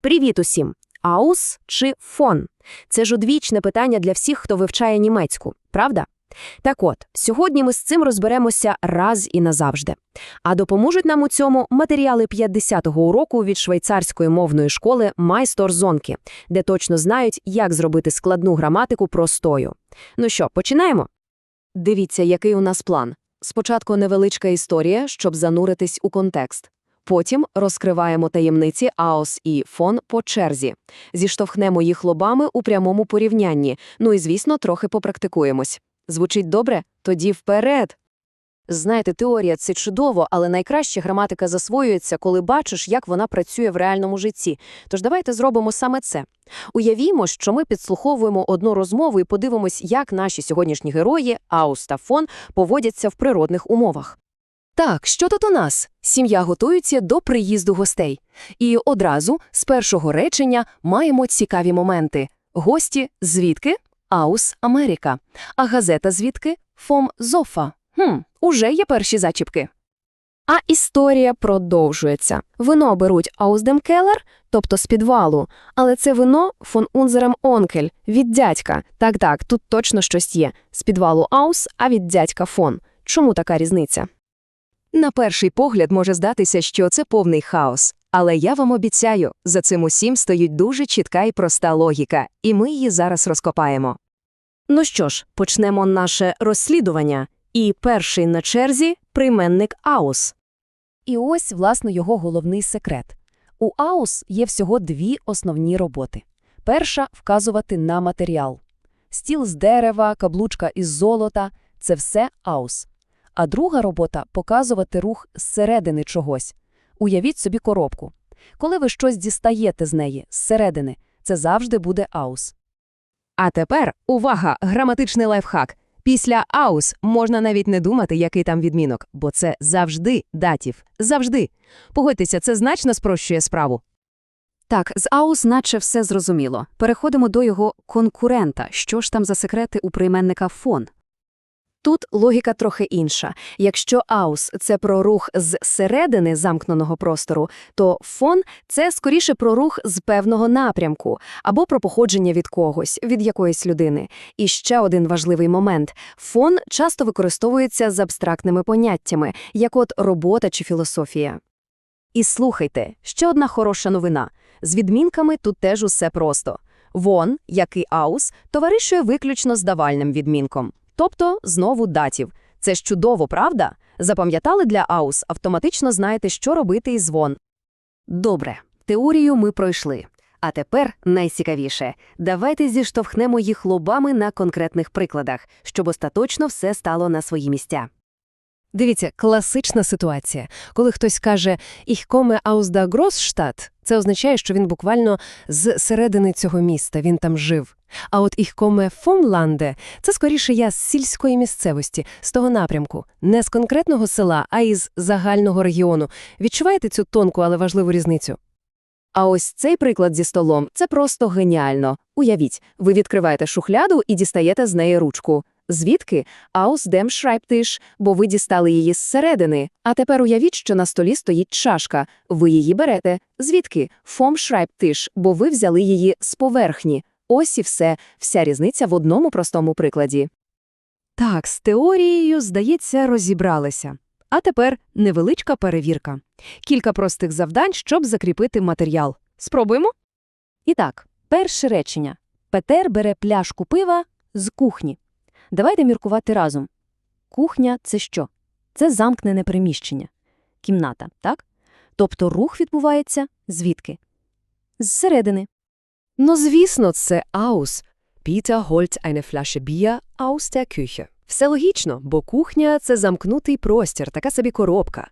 Привіт усім! Аус чи фон? Це ж одвічне питання для всіх, хто вивчає німецьку, правда? Так от, сьогодні ми з цим розберемося раз і назавжди. А допоможуть нам у цьому матеріали 50-го уроку від швейцарської мовної школи Майстор Зонки, де точно знають, як зробити складну граматику простою. Ну що, починаємо? Дивіться, який у нас план. Спочатку невеличка історія, щоб зануритись у контекст. Потім розкриваємо таємниці АОС і фон по черзі. Зіштовхнемо їх лобами у прямому порівнянні, ну і, звісно, трохи попрактикуємось. Звучить добре? Тоді вперед! Знаєте, теорія – це чудово, але найкраще граматика засвоюється, коли бачиш, як вона працює в реальному житті. Тож давайте зробимо саме це. Уявімо, що ми підслуховуємо одну розмову і подивимось, як наші сьогоднішні герої, Аус та Фон, поводяться в природних умовах. Так, що тут у нас? Сім'я готується до приїзду гостей. І одразу з першого речення маємо цікаві моменти. Гості звідки? Аус Америка. А газета звідки? Фом Зофа. Хм, уже є перші зачіпки. А історія продовжується. Вино беруть Аусдемкелер, тобто з підвалу, але це вино фон Унзерем Онкель, від дядька. Так-так, тут точно щось є. З підвалу Аус, а від дядька фон. Чому така різниця? На перший погляд може здатися, що це повний хаос. Але я вам обіцяю, за цим усім стоїть дуже чітка і проста логіка, і ми її зараз розкопаємо. Ну що ж, почнемо наше розслідування. І перший на черзі – прийменник «аус». І ось, власне, його головний секрет. У «аус» є всього дві основні роботи. Перша – вказувати на матеріал. Стіл з дерева, каблучка із золота – це все «аус». А друга робота – показувати рух зсередини чогось. Уявіть собі коробку. Коли ви щось дістаєте з неї, зсередини, це завжди буде «аус». А тепер, увага, граматичний лайфхак. Після «аус» можна навіть не думати, який там відмінок, бо це завжди датів. Завжди. Погодьтеся, це значно спрощує справу. Так, з аус наче все зрозуміло. Переходимо до його конкурента. Що ж там за секрети у прийменника фон? Тут логіка трохи інша. Якщо аус – це про рух з середини замкненого простору, то фон – це скоріше про рух з певного напрямку або про походження від когось, від якоїсь людини. І ще один важливий момент – фон часто використовується з абстрактними поняттями, як от робота чи філософія. І слухайте, ще одна хороша новина. З відмінками тут теж усе просто. Вон, як і аус, товаришує виключно з давальним відмінком. Тобто, знову датів. Це ж чудово, правда? Запам'ятали для аус, автоматично знаєте, що робити із звон. Добре, теорію ми пройшли. А тепер найцікавіше. Давайте зіштовхнемо їх лобами на конкретних прикладах, щоб остаточно все стало на свої місця. Дивіться, класична ситуація. Коли хтось каже «Ich komme aus der Großstadt», це означає, що він буквально з середини цього міста, він там жив. А от «Ich komme vom Lande» – це скоріше я з сільської місцевості, з того напрямку, не з конкретного села, а із загального регіону. Відчуваєте цю тонку, але важливу різницю? А ось цей приклад зі столом – це просто геніально. Уявіть, ви відкриваєте шухляду і дістаєте з неї ручку. Звідки? Aus dem Schreibtisch, бо ви дістали її зсередини. А тепер уявіть, що на столі стоїть чашка. Ви її берете. Звідки? Vom Schreibtisch, бо ви взяли її з поверхні. Ось і все, вся різниця в одному простому прикладі. Так, з теорією, здається, розібралися. А тепер невеличка перевірка. Кілька простих завдань, щоб закріпити матеріал. Спробуємо? І так, перше речення. Петер бере пляшку пива з кухні. Давайте міркувати разом. Кухня – це що? Це замкнене приміщення. Кімната, так? Тобто рух відбувається звідки? Зсередини. Ну, звісно, це аус. Peter holt eine Flasche Bier aus der Küche. Все логічно, бо кухня – це замкнутий простір, така собі коробка.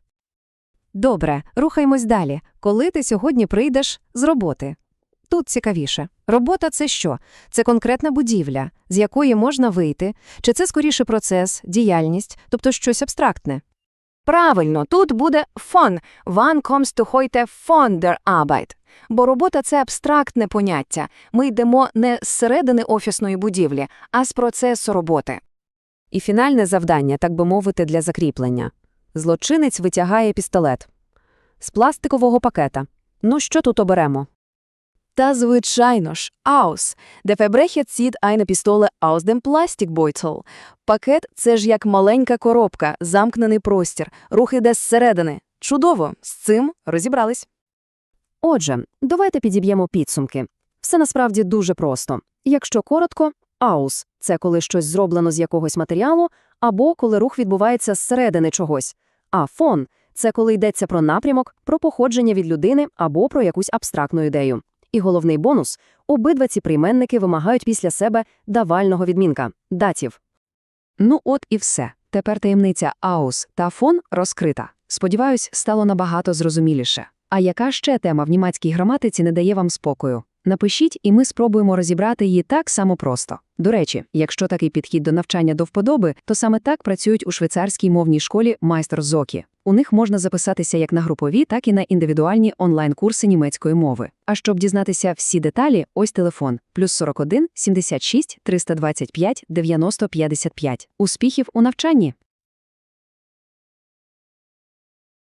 Добре, рухаємось далі. Коли ти сьогодні прийдеш з роботи? Тут цікавіше. Робота – це що? Це конкретна будівля, з якої можна вийти, чи це скоріше процес, діяльність, тобто щось абстрактне? Правильно, тут буде «фон». «Wann kommst du heute von der Arbeit?» Бо робота – це абстрактне поняття. Ми йдемо не з середини офісної будівлі, а з процесу роботи. І фінальне завдання, так би мовити, для закріплення. Злочинець витягає пістолет. З пластикового пакета. Ну, що тут оберемо? Та, звичайно ж, aus. De Verbrecher zieht eine Pistole aus dem Plastikbeutel. Пакет – це ж як маленька коробка, замкнений простір, рух іде зсередини. Чудово, з цим розібрались. Отже, давайте підіб'ємо підсумки. Все насправді дуже просто. Якщо коротко, аус – це коли щось зроблено з якогось матеріалу, або коли рух відбувається зсередини чогось. А фон – це коли йдеться про напрямок, про походження від людини або про якусь абстрактну ідею. І головний бонус – обидва ці прийменники вимагають після себе давального відмінка – датів. Ну от і все. Тепер таємниця аус та фон розкрита. Сподіваюсь, стало набагато зрозуміліше. А яка ще тема в німецькій граматиці не дає вам спокою? Напишіть, і ми спробуємо розібрати її так само просто. До речі, якщо такий підхід до навчання до вподоби, то саме так працюють у швейцарській мовній школі Майстер Зокі. У них можна записатися як на групові, так і на індивідуальні онлайн-курси німецької мови. А щоб дізнатися всі деталі, ось телефон плюс 41 76 325 90 55. Успіхів у навчанні!